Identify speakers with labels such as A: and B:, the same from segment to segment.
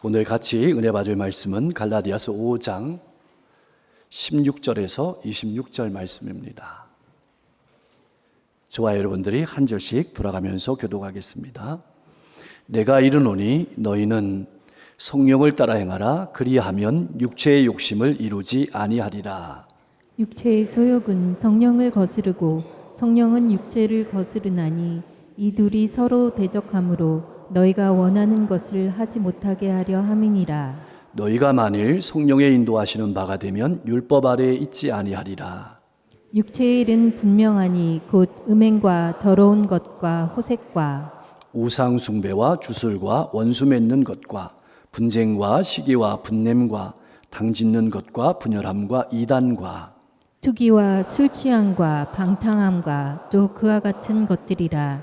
A: 오늘 같이 은혜 받을 말씀은 갈라디아서 5장 16절에서 26절 말씀입니다. 저와 여러분들이 한 절씩 돌아가면서 교독하겠습니다. 내가 이르노니 너희는 성령을 따라 행하라 그리하면 육체의 욕심을 이루지 아니하리라.
B: 육체의 소욕은 성령을 거스르고 성령은 육체를 거스르나니 이 둘이 서로 대적하므로 너희가 원하는 것을 하지 못하게 하려 함이니라.
A: 너희가 만일 성령의 인도하시는 바가 되면 율법 아래에 있지 아니하리라.
B: 육체의 일은 분명하니 곧 음행과 더러운 것과 호색과
A: 우상 숭배와 주술과 원수 맺는 것과 분쟁과 시기와 분냄과 당 짓는 것과 분열함과 이단과
B: 투기와 술 취함과 방탕함과 또 그와 같은 것들이라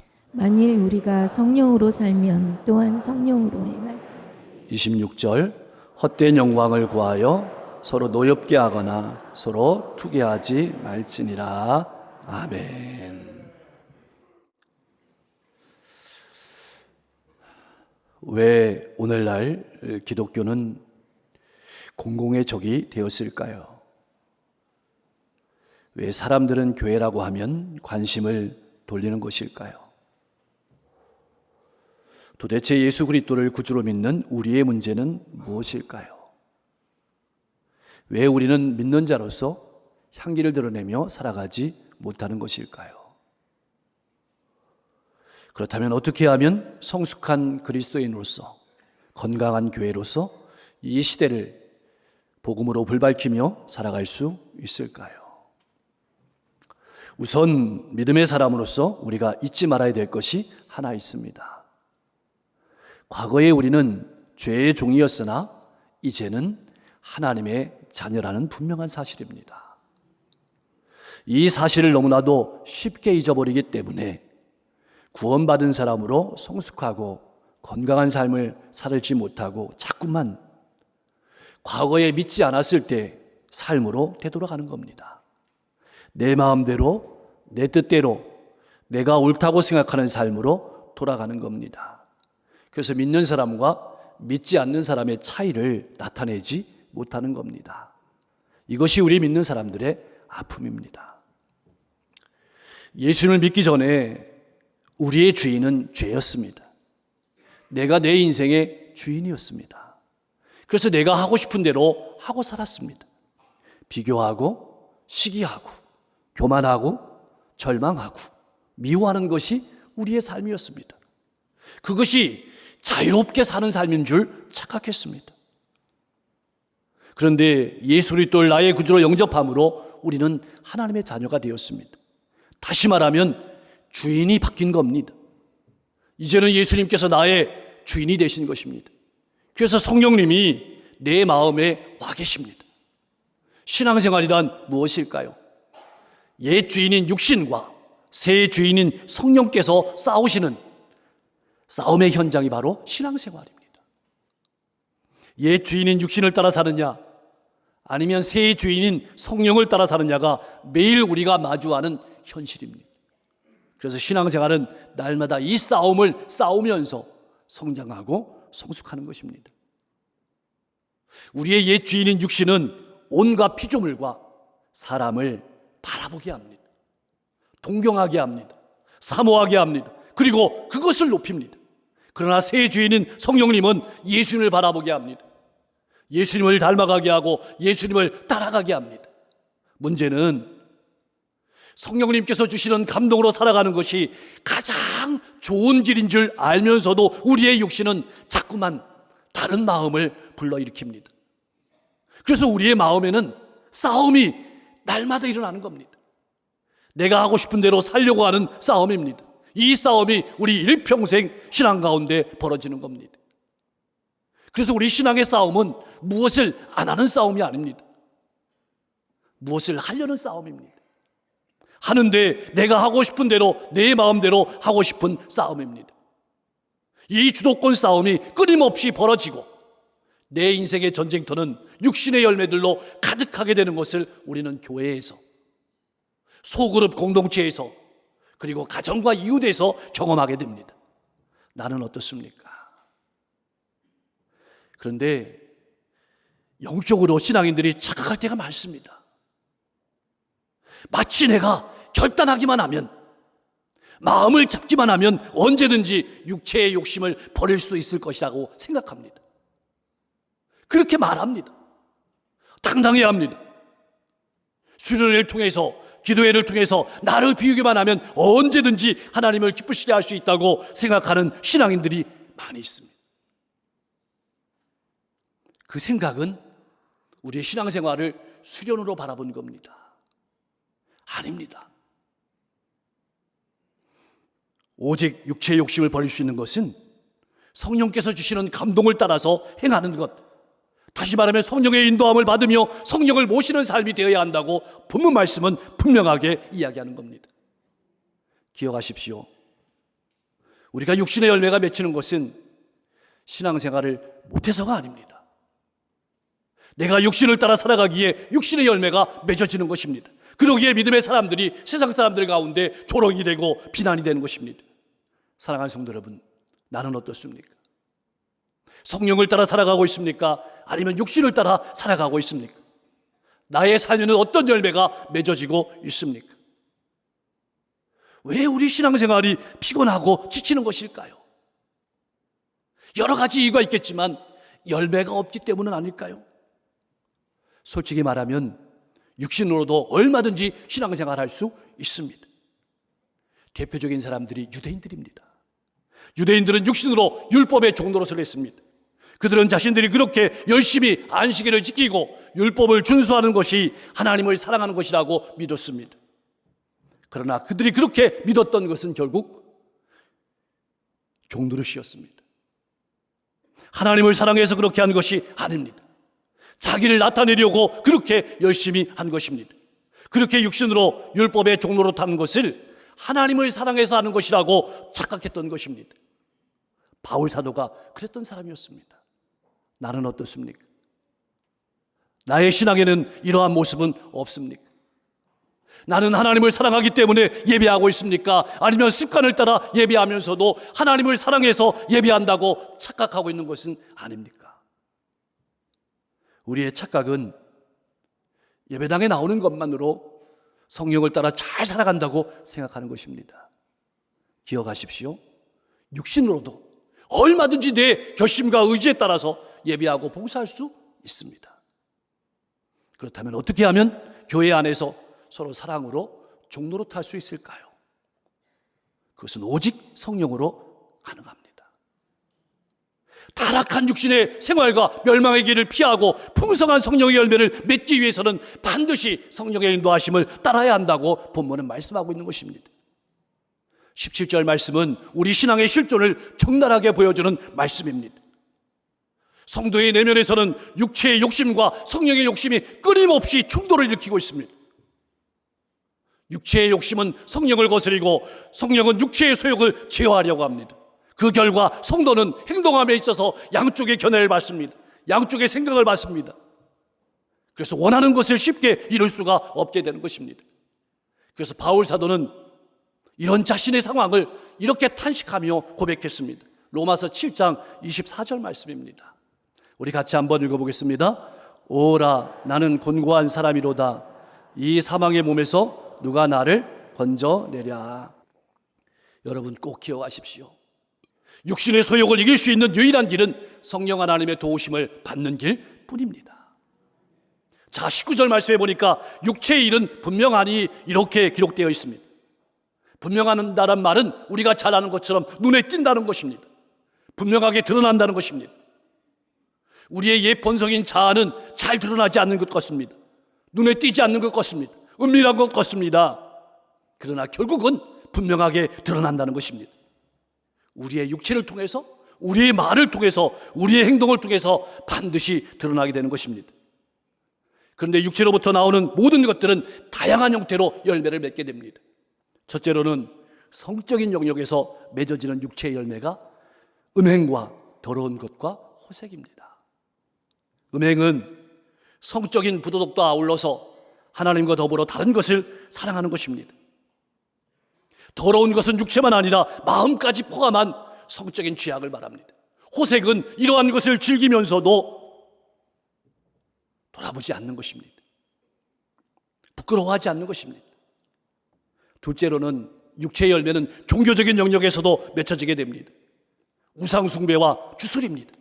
B: 만일 우리가 성령으로 살면 또한 성령으로 행하지
A: 26절 헛된 영광을 구하여 서로 노엽게 하거나 서로 투게하지 말지니라. 아멘. 왜 오늘날 기독교는 공공의 적이 되었을까요? 왜 사람들은 교회라고 하면 관심을 돌리는 것일까요? 도대체 예수 그리스도를 구주로 믿는 우리의 문제는 무엇일까요? 왜 우리는 믿는 자로서 향기를 드러내며 살아가지 못하는 것일까요? 그렇다면 어떻게 하면 성숙한 그리스도인으로서 건강한 교회로서 이 시대를 복음으로 불밝히며 살아갈 수 있을까요? 우선 믿음의 사람으로서 우리가 잊지 말아야 될 것이 하나 있습니다. 과거에 우리는 죄의 종이었으나 이제는 하나님의 자녀라는 분명한 사실입니다. 이 사실을 너무나도 쉽게 잊어버리기 때문에 구원받은 사람으로 성숙하고 건강한 삶을 살지 못하고 자꾸만 과거에 믿지 않았을 때 삶으로 되돌아가는 겁니다. 내 마음대로, 내 뜻대로, 내가 옳다고 생각하는 삶으로 돌아가는 겁니다. 그래서 믿는 사람과 믿지 않는 사람의 차이를 나타내지 못하는 겁니다. 이것이 우리 믿는 사람들의 아픔입니다. 예수님을 믿기 전에 우리의 주인은 죄였습니다. 내가 내 인생의 주인이었습니다. 그래서 내가 하고 싶은 대로 하고 살았습니다. 비교하고, 시기하고, 교만하고, 절망하고, 미워하는 것이 우리의 삶이었습니다. 그것이 자유롭게 사는 삶인 줄 착각했습니다. 그런데 예수 그리스도를 나의 구주로 영접함으로 우리는 하나님의 자녀가 되었습니다. 다시 말하면 주인이 바뀐 겁니다. 이제는 예수님께서 나의 주인이 되신 것입니다. 그래서 성령님이 내 마음에 와 계십니다. 신앙생활이란 무엇일까요? 옛 주인인 육신과 새 주인인 성령께서 싸우시는 싸움의 현장이 바로 신앙생활입니다. 옛 주인인 육신을 따라 사느냐, 아니면 새 주인인 성령을 따라 사느냐가 매일 우리가 마주하는 현실입니다. 그래서 신앙생활은 날마다 이 싸움을 싸우면서 성장하고 성숙하는 것입니다. 우리의 옛 주인인 육신은 온갖 피조물과 사람을 바라보게 합니다. 동경하게 합니다. 사모하게 합니다. 그리고 그것을 높입니다. 그러나 새 주인인 성령님은 예수님을 바라보게 합니다. 예수님을 닮아가게 하고 예수님을 따라가게 합니다. 문제는 성령님께서 주시는 감동으로 살아가는 것이 가장 좋은 길인 줄 알면서도 우리의 육신은 자꾸만 다른 마음을 불러일으킵니다. 그래서 우리의 마음에는 싸움이 날마다 일어나는 겁니다. 내가 하고 싶은 대로 살려고 하는 싸움입니다. 이 싸움이 우리 일평생 신앙 가운데 벌어지는 겁니다. 그래서 우리 신앙의 싸움은 무엇을 안 하는 싸움이 아닙니다. 무엇을 하려는 싸움입니다. 하는데 내가 하고 싶은 대로 내 마음대로 하고 싶은 싸움입니다. 이 주도권 싸움이 끊임없이 벌어지고 내 인생의 전쟁터는 육신의 열매들로 가득하게 되는 것을 우리는 교회에서 소그룹 공동체에서 그리고 가정과 이웃에서 경험하게 됩니다. 나는 어떻습니까? 그런데 영적으로 신앙인들이 착각할 때가 많습니다. 마치 내가 결단하기만 하면 마음을 잡기만 하면 언제든지 육체의 욕심을 버릴 수 있을 것이라고 생각합니다. 그렇게 말합니다. 당당해야 합니다. 수련회를 통해서 기도회를 통해서 나를 비우기만 하면 언제든지 하나님을 기쁘시게 할 수 있다고 생각하는 신앙인들이 많이 있습니다. 그 생각은 우리의 신앙생활을 수련으로 바라본 겁니다. 아닙니다. 오직 육체의 욕심을 버릴 수 있는 것은 성령께서 주시는 감동을 따라서 행하는 것. 다시 말하면 성령의 인도함을 받으며 성령을 모시는 삶이 되어야 한다고 본문 말씀은 분명하게 이야기하는 겁니다. 기억하십시오. 우리가 육신의 열매가 맺히는 것은 신앙생활을 못해서가 아닙니다. 내가 육신을 따라 살아가기에 육신의 열매가 맺어지는 것입니다. 그러기에 믿음의 사람들이 세상 사람들 가운데 조롱이 되고 비난이 되는 것입니다. 사랑하는 성도 여러분, 나는 어떻습니까? 성령을 따라 살아가고 있습니까? 아니면 육신을 따라 살아가고 있습니까? 나의 삶에는 어떤 열매가 맺어지고 있습니까? 왜 우리 신앙생활이 피곤하고 지치는 것일까요? 여러 가지 이유가 있겠지만 열매가 없기 때문은 아닐까요? 솔직히 말하면 육신으로도 얼마든지 신앙생활 할수 있습니다. 대표적인 사람들이 유대인들입니다. 유대인들은 육신으로 율법의 종노릇을 했습니다. 그들은 자신들이 그렇게 열심히 안식일을 지키고 율법을 준수하는 것이 하나님을 사랑하는 것이라고 믿었습니다. 그러나 그들이 그렇게 믿었던 것은 결국 종노릇이었습니다. 하나님을 사랑해서 그렇게 한 것이 아닙니다. 자기를 나타내려고 그렇게 열심히 한 것입니다. 그렇게 육신으로 율법의 종로로 탄 것을 하나님을 사랑해서 하는 것이라고 착각했던 것입니다. 바울 사도가 그랬던 사람이었습니다. 나는 어떻습니까? 나의 신앙에는 이러한 모습은 없습니까? 나는 하나님을 사랑하기 때문에 예배하고 있습니까? 아니면 습관을 따라 예배하면서도 하나님을 사랑해서 예배한다고 착각하고 있는 것은 아닙니까? 우리의 착각은 예배당에 나오는 것만으로 성령을 따라 잘 살아간다고 생각하는 것입니다. 기억하십시오. 육신으로도 얼마든지 내 결심과 의지에 따라서 예배하고 봉사할 수 있습니다. 그렇다면 어떻게 하면 교회 안에서 서로 사랑으로 종로로 탈 수 있을까요? 그것은 오직 성령으로 가능합니다. 타락한 육신의 생활과 멸망의 길을 피하고 풍성한 성령의 열매를 맺기 위해서는 반드시 성령의 인도하심을 따라야 한다고 본문은 말씀하고 있는 것입니다. 17절 말씀은 우리 신앙의 실존을 적나라하게 보여주는 말씀입니다. 성도의 내면에서는 육체의 욕심과 성령의 욕심이 끊임없이 충돌을 일으키고 있습니다. 육체의 욕심은 성령을 거스리고 성령은 육체의 소욕을 제어하려고 합니다. 그 결과 성도는 행동함에 있어서 양쪽의 견해를 받습니다. 양쪽의 생각을 받습니다. 그래서 원하는 것을 쉽게 이룰 수가 없게 되는 것입니다. 그래서 바울 사도는 이런 자신의 상황을 이렇게 탄식하며 고백했습니다. 로마서 7장 24절 말씀입니다. 우리 같이 한번 읽어보겠습니다. 오라 나는 곤고한 사람이로다. 이 사망의 몸에서 누가 나를 건져내랴. 여러분 꼭 기억하십시오. 육신의 소욕을 이길 수 있는 유일한 길은 성령 하나님의 도우심을 받는 길 뿐입니다. 자, 19절 말씀해 보니까 육체의 일은 분명하니 이렇게 기록되어 있습니다. 분명한다는 말은 우리가 잘 아는 것처럼 눈에 띈다는 것입니다. 분명하게 드러난다는 것입니다. 우리의 옛 본성인 자아는 잘 드러나지 않는 것 같습니다. 눈에 띄지 않는 것 같습니다. 은밀한 것 같습니다. 그러나 결국은 분명하게 드러난다는 것입니다. 우리의 육체를 통해서 우리의 말을 통해서 우리의 행동을 통해서 반드시 드러나게 되는 것입니다. 그런데 육체로부터 나오는 모든 것들은 다양한 형태로 열매를 맺게 됩니다. 첫째로는 성적인 영역에서 맺어지는 육체의 열매가 음행과 더러운 것과 호색입니다. 음행은 성적인 부도덕도 아울러서 하나님과 더불어 다른 것을 사랑하는 것입니다. 더러운 것은 육체만 아니라 마음까지 포함한 성적인 죄악을 말합니다. 호색은 이러한 것을 즐기면서도 돌아보지 않는 것입니다. 부끄러워하지 않는 것입니다. 둘째로는 육체의 열매는 종교적인 영역에서도 맺혀지게 됩니다. 우상숭배와 주술입니다.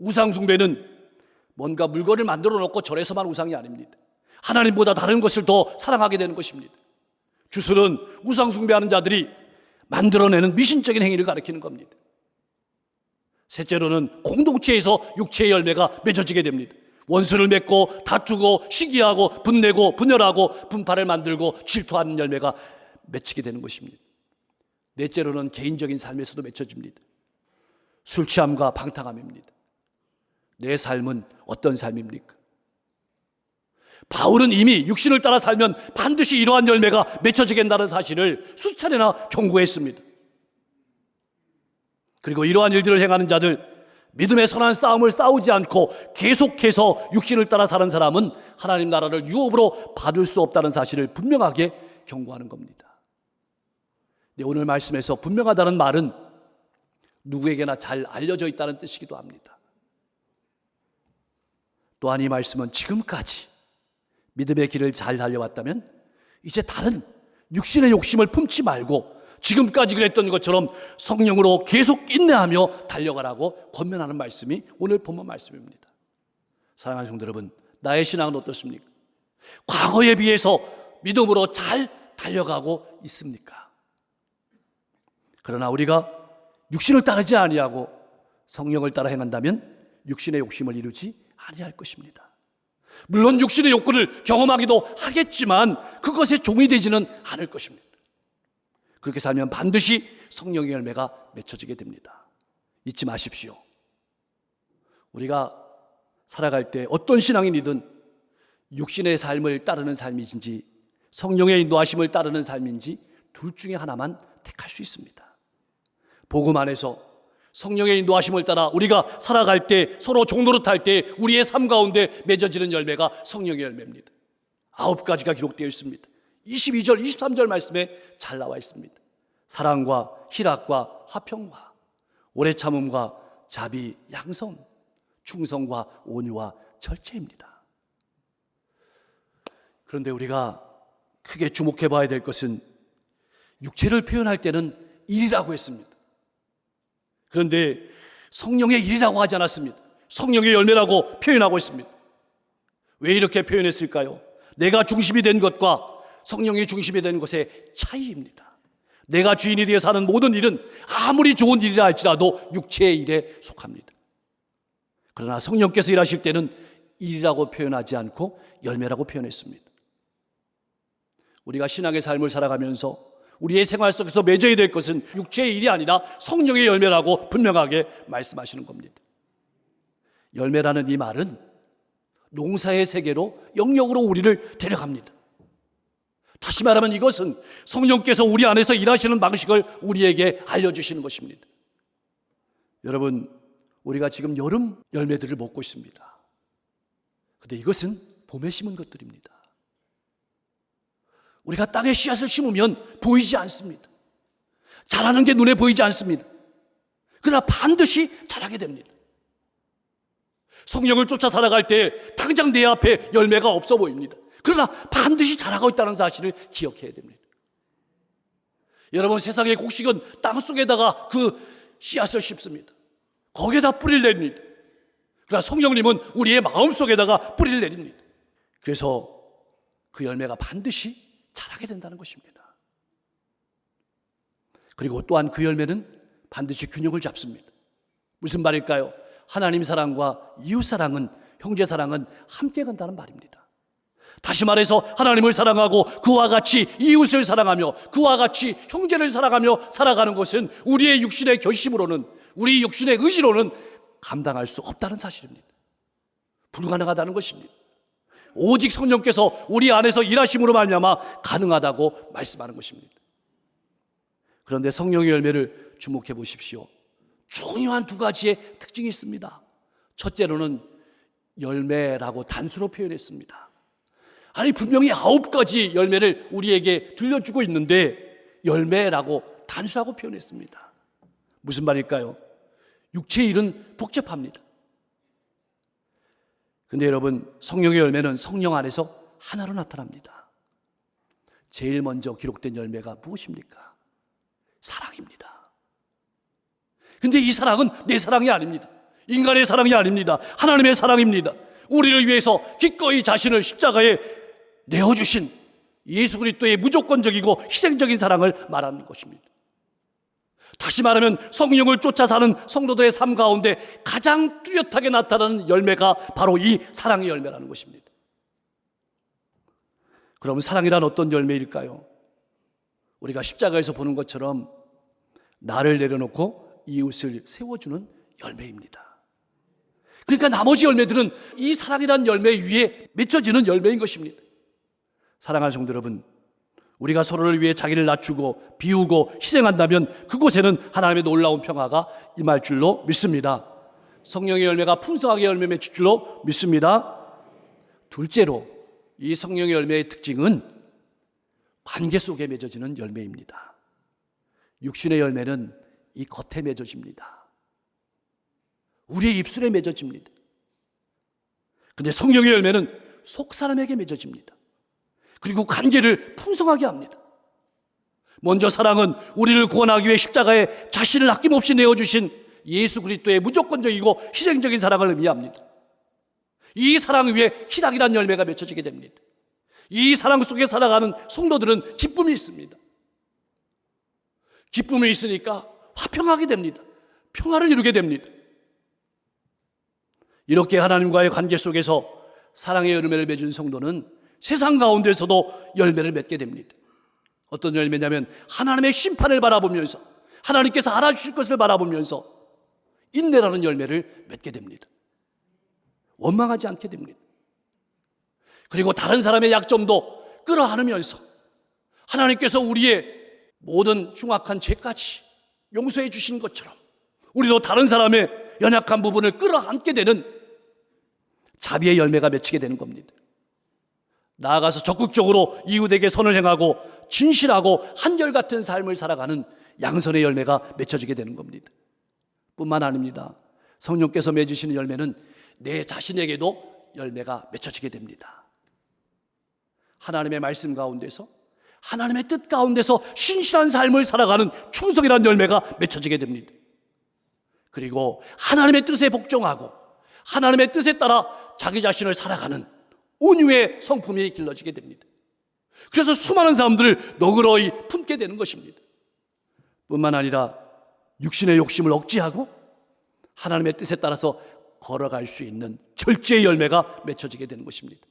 A: 우상숭배는 뭔가 물건을 만들어 놓고 절에서만 우상이 아닙니다. 하나님보다 다른 것을 더 사랑하게 되는 것입니다. 주술은 우상숭배하는 자들이 만들어내는 미신적인 행위를 가리키는 겁니다. 셋째로는 공동체에서 육체의 열매가 맺어지게 됩니다. 원수를 맺고 다투고 시기하고 분내고 분열하고 분파를 만들고 질투하는 열매가 맺히게 되는 것입니다. 넷째로는 개인적인 삶에서도 맺혀집니다. 술 취함과 방탕함입니다. 내 삶은 어떤 삶입니까? 바울은 이미 육신을 따라 살면 반드시 이러한 열매가 맺혀지게 된다는 사실을 수차례나 경고했습니다. 그리고 이러한 일들을 행하는 자들, 믿음의 선한 싸움을 싸우지 않고 계속해서 육신을 따라 사는 사람은 하나님 나라를 유업으로 받을 수 없다는 사실을 분명하게 경고하는 겁니다. 네, 오늘 말씀에서 분명하다는 말은 누구에게나 잘 알려져 있다는 뜻이기도 합니다. 또한 이 말씀은 지금까지 믿음의 길을 잘 달려왔다면 이제 다른 육신의 욕심을 품지 말고 지금까지 그랬던 것처럼 성령으로 계속 인내하며 달려가라고 권면하는 말씀이 오늘 본문 말씀입니다. 사랑하는 성도 여러분, 나의 신앙은 어떻습니까? 과거에 비해서 믿음으로 잘 달려가고 있습니까? 그러나 우리가 육신을 따르지 아니하고 성령을 따라 행한다면 육신의 욕심을 이루지 아니할 것입니다. 물론 육신의 욕구를 경험하기도 하겠지만 그것의 종이 되지는 않을 것입니다. 그렇게 살면 반드시 성령의 열매가 맺혀지게 됩니다. 잊지 마십시오. 우리가 살아갈 때 어떤 신앙인이든 육신의 삶을 따르는 삶이든지 성령의 인도하심을 따르는 삶인지 둘 중에 하나만 택할 수 있습니다. 복음 안에서 성령의 인도하심을 따라 우리가 살아갈 때 서로 종노릇할 때 우리의 삶 가운데 맺어지는 열매가 성령의 열매입니다. 아홉 가지가 기록되어 있습니다. 22절, 23절 말씀에 잘 나와 있습니다. 사랑과 희락과 화평과 오래 참음과 자비, 양성, 충성과 온유와 절제입니다. 그런데 우리가 크게 주목해 봐야 될 것은 육체를 표현할 때는 일이라고 했습니다. 그런데 성령의 일이라고 하지 않았습니다. 성령의 열매라고 표현하고 있습니다. 왜 이렇게 표현했을까요? 내가 중심이 된 것과 성령이 중심이 된 것의 차이입니다. 내가 주인이 되어 사는 모든 일은 아무리 좋은 일이라 할지라도 육체의 일에 속합니다. 그러나 성령께서 일하실 때는 일이라고 표현하지 않고 열매라고 표현했습니다. 우리가 신앙의 삶을 살아가면서 우리의 생활 속에서 맺어야 될 것은 육체의 일이 아니라 성령의 열매라고 분명하게 말씀하시는 겁니다. 열매라는 이 말은 농사의 세계로 영역으로 우리를 데려갑니다. 다시 말하면 이것은 성령께서 우리 안에서 일하시는 방식을 우리에게 알려주시는 것입니다. 여러분, 우리가 지금 여름 열매들을 먹고 있습니다. 근데 이것은 봄에 심은 것들입니다. 우리가 땅에 씨앗을 심으면 보이지 않습니다. 자라는 게 눈에 보이지 않습니다. 그러나 반드시 자라게 됩니다. 성령을 쫓아 살아갈 때 당장 내 앞에 열매가 없어 보입니다. 그러나 반드시 자라고 있다는 사실을 기억해야 됩니다. 여러분 세상의 곡식은 땅 속에다가 그 씨앗을 심습니다. 거기에다 뿌리를 내립니다. 그러나 성령님은 우리의 마음 속에다가 뿌리를 내립니다. 그래서 그 열매가 반드시 자라게 된다는 것입니다. 그리고 또한 그 열매는 반드시 균형을 잡습니다. 무슨 말일까요? 하나님 사랑과 이웃 사랑은 형제 사랑은 함께 간다는 말입니다. 다시 말해서 하나님을 사랑하고 그와 같이 이웃을 사랑하며 그와 같이 형제를 사랑하며 살아가는 것은 우리의 육신의 결심으로는 우리 육신의 의지로는 감당할 수 없다는 사실입니다. 불가능하다는 것입니다. 오직 성령께서 우리 안에서 일하심으로 말미암아 가능하다고 말씀하는 것입니다. 그런데 성령의 열매를 주목해 보십시오. 중요한 두 가지의 특징이 있습니다. 첫째로는 열매라고 단수로 표현했습니다. 아니 분명히 아홉 가지 열매를 우리에게 들려주고 있는데 열매라고 단수하고 표현했습니다. 무슨 말일까요? 육체의 일은 복잡합니다. 근데 여러분 성령의 열매는 성령 안에서 하나로 나타납니다. 제일 먼저 기록된 열매가 무엇입니까? 사랑입니다. 근데 이 사랑은 내 사랑이 아닙니다. 인간의 사랑이 아닙니다. 하나님의 사랑입니다. 우리를 위해서 기꺼이 자신을 십자가에 내어주신 예수 그리스도의 무조건적이고 희생적인 사랑을 말하는 것입니다. 다시 말하면 성령을 쫓아 사는 성도들의 삶 가운데 가장 뚜렷하게 나타나는 열매가 바로 이 사랑의 열매라는 것입니다. 그럼 사랑이란 어떤 열매일까요? 우리가 십자가에서 보는 것처럼 나를 내려놓고 이웃을 세워주는 열매입니다. 그러니까 나머지 열매들은 이 사랑이란 열매 위에 맺혀지는 열매인 것입니다. 사랑하는 성도 여러분, 우리가 서로를 위해 자기를 낮추고 비우고 희생한다면 그곳에는 하나님의 놀라운 평화가 임할 줄로 믿습니다. 성령의 열매가 풍성하게 열매 맺힐 줄로 믿습니다. 둘째로 이 성령의 열매의 특징은 관계 속에 맺어지는 열매입니다. 육신의 열매는 이 겉에 맺어집니다. 우리의 입술에 맺어집니다. 근데 성령의 열매는 속 사람에게 맺어집니다. 그리고 관계를 풍성하게 합니다. 먼저 사랑은 우리를 구원하기 위해 십자가에 자신을 아낌없이 내어주신 예수 그리스도의 무조건적이고 희생적인 사랑을 의미합니다. 이 사랑 위에 희락이란 열매가 맺혀지게 됩니다. 이 사랑 속에 살아가는 성도들은 기쁨이 있습니다. 기쁨이 있으니까 화평하게 됩니다. 평화를 이루게 됩니다. 이렇게 하나님과의 관계 속에서 사랑의 열매를 맺은 성도는 세상 가운데서도 열매를 맺게 됩니다. 어떤 열매냐면 하나님의 심판을 바라보면서 하나님께서 알아주실 것을 바라보면서 인내라는 열매를 맺게 됩니다. 원망하지 않게 됩니다. 그리고 다른 사람의 약점도 끌어안으면서 하나님께서 우리의 모든 흉악한 죄까지 용서해 주신 것처럼 우리도 다른 사람의 연약한 부분을 끌어안게 되는 자비의 열매가 맺히게 되는 겁니다. 나아가서 적극적으로 이웃에게 선을 행하고 진실하고 한결같은 삶을 살아가는 양선의 열매가 맺혀지게 되는 겁니다. 뿐만 아닙니다. 성령께서 맺으시는 열매는 내 자신에게도 열매가 맺혀지게 됩니다. 하나님의 말씀 가운데서 하나님의 뜻 가운데서 신실한 삶을 살아가는 충성이라는 열매가 맺혀지게 됩니다. 그리고 하나님의 뜻에 복종하고 하나님의 뜻에 따라 자기 자신을 살아가는 온유의 성품이 길러지게 됩니다. 그래서 수많은 사람들을 너그러이 품게 되는 것입니다. 뿐만 아니라 육신의 욕심을 억제하고 하나님의 뜻에 따라서 걸어갈 수 있는 절제의 열매가 맺혀지게 되는 것입니다.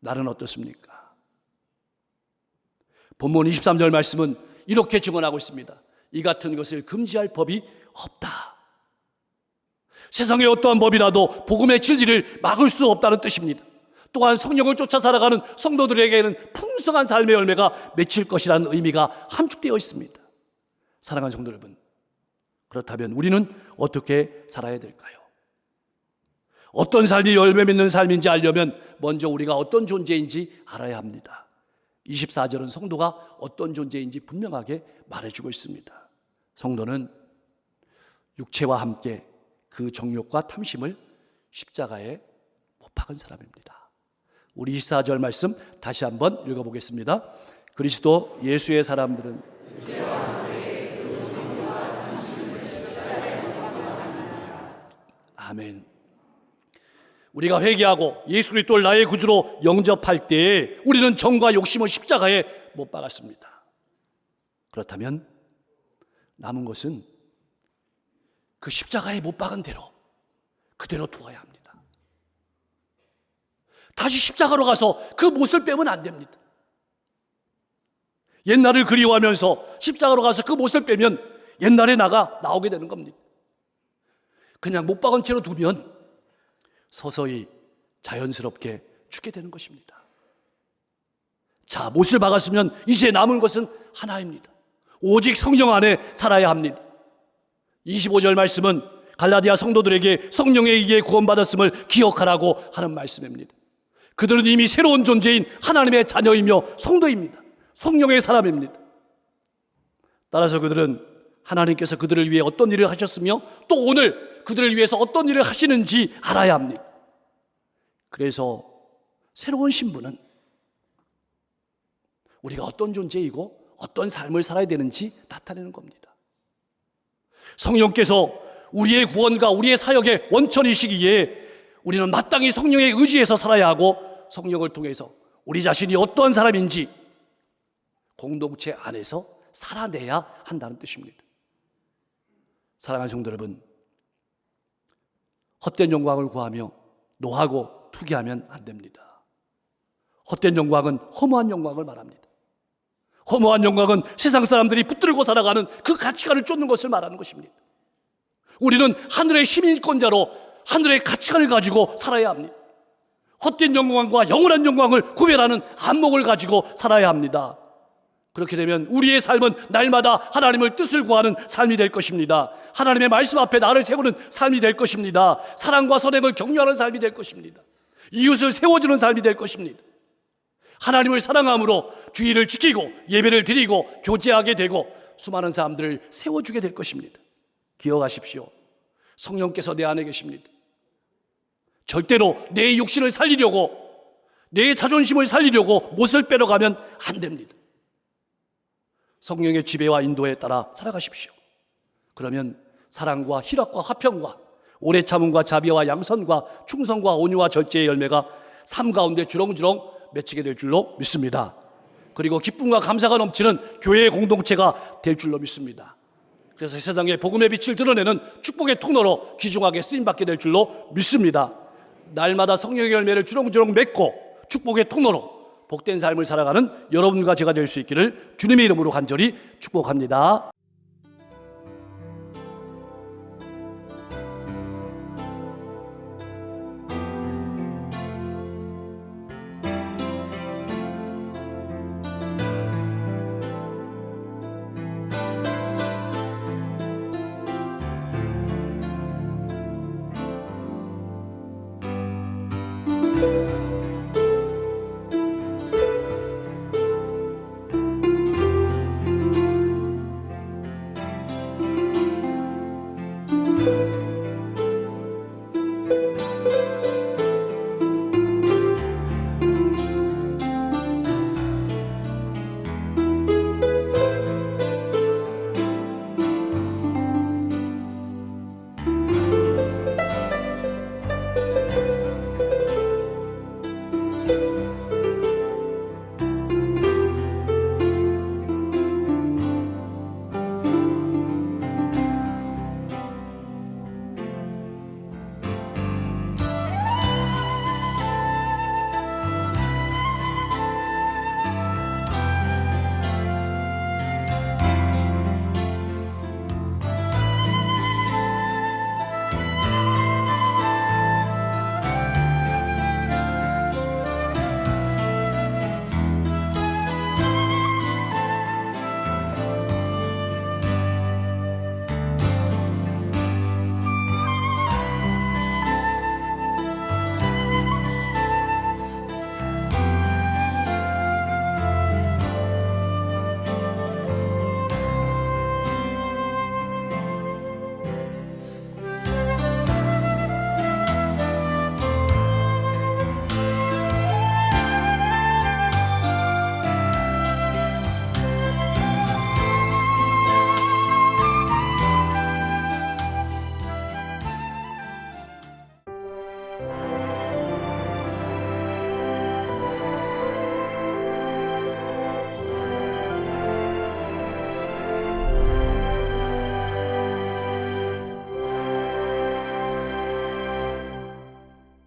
A: 나는 어떻습니까? 본문 23절 말씀은 이렇게 증언하고 있습니다. 이 같은 것을 금지할 법이 없다. 세상의 어떠한 법이라도 복음의 진리를 막을 수 없다는 뜻입니다. 또한 성령을 쫓아 살아가는 성도들에게는 풍성한 삶의 열매가 맺힐 것이라는 의미가 함축되어 있습니다. 사랑하는 성도 여러분, 그렇다면 우리는 어떻게 살아야 될까요? 어떤 삶이 열매 맺는 삶인지 알려면 먼저 우리가 어떤 존재인지 알아야 합니다. 24절은 성도가 어떤 존재인지 분명하게 말해주고 있습니다. 성도는 육체와 함께 그 정욕과 탐심을 십자가에 못 박은 사람입니다. 우리 24절 말씀 다시 한번 읽어보겠습니다. 그리스도 예수의 사람들은 아멘. 우리가 회개하고 예수 그리스도를 나의 구주로 영접할 때에 우리는 정과 욕심을 십자가에 못 박았습니다. 그렇다면 남은 것은 그 십자가에 못 박은 대로 그대로 두어야 합니다. 다시 십자가로 가서 그 못을 빼면 안 됩니다. 옛날을 그리워하면서 십자가로 가서 그 못을 빼면 옛날에 나가 나오게 되는 겁니다. 그냥 못 박은 채로 두면 서서히 자연스럽게 죽게 되는 것입니다. 자, 못을 박았으면 이제 남은 것은 하나입니다. 오직 성령 안에 살아야 합니다. 25절 말씀은 갈라디아 성도들에게 성령에 의해 구원받았음을 기억하라고 하는 말씀입니다. 그들은 이미 새로운 존재인 하나님의 자녀이며 성도입니다. 성령의 사람입니다. 따라서 그들은 하나님께서 그들을 위해 어떤 일을 하셨으며 또 오늘 그들을 위해서 어떤 일을 하시는지 알아야 합니다. 그래서 새로운 신분은 우리가 어떤 존재이고 어떤 삶을 살아야 되는지 나타내는 겁니다. 성령께서 우리의 구원과 우리의 사역의 원천이시기에 우리는 마땅히 성령의 의지에서 살아야 하고 성령을 통해서 우리 자신이 어떠한 사람인지 공동체 안에서 살아내야 한다는 뜻입니다. 사랑하는 성도 여러분, 헛된 영광을 구하며 노하고 투기하면 안 됩니다. 헛된 영광은 허무한 영광을 말합니다. 허무한 영광은 세상 사람들이 붙들고 살아가는 그 가치관을 쫓는 것을 말하는 것입니다. 우리는 하늘의 시민권자로 하늘의 가치관을 가지고 살아야 합니다. 헛된 영광과 영원한 영광을 구별하는 안목을 가지고 살아야 합니다. 그렇게 되면 우리의 삶은 날마다 하나님을 뜻을 구하는 삶이 될 것입니다. 하나님의 말씀 앞에 나를 세우는 삶이 될 것입니다. 사랑과 선행을 격려하는 삶이 될 것입니다. 이웃을 세워주는 삶이 될 것입니다. 하나님을 사랑함으로 주의를 지키고 예배를 드리고 교제하게 되고 수많은 사람들을 세워주게 될 것입니다. 기억하십시오. 성령께서 내 안에 계십니다. 절대로 내 육신을 살리려고 내 자존심을 살리려고 못을 빼러가면 안 됩니다. 성령의 지배와 인도에 따라 살아가십시오. 그러면 사랑과 희락과 화평과 오래 참음과 자비와 양선과 충성과 온유와 절제의 열매가 삶 가운데 주렁주렁 맺히게 될 줄로 믿습니다. 그리고 기쁨과 감사가 넘치는 교회의 공동체가 될 줄로 믿습니다. 그래서 세상에 복음의 빛을 드러내는 축복의 통로로 귀중하게 쓰임 받게 될 줄로 믿습니다. 날마다 성령의 열매를 주렁주렁 맺고 축복의 통로로 복된 삶을 살아가는 여러분과 제가 될 수 있기를 주님의 이름으로 간절히 축복합니다.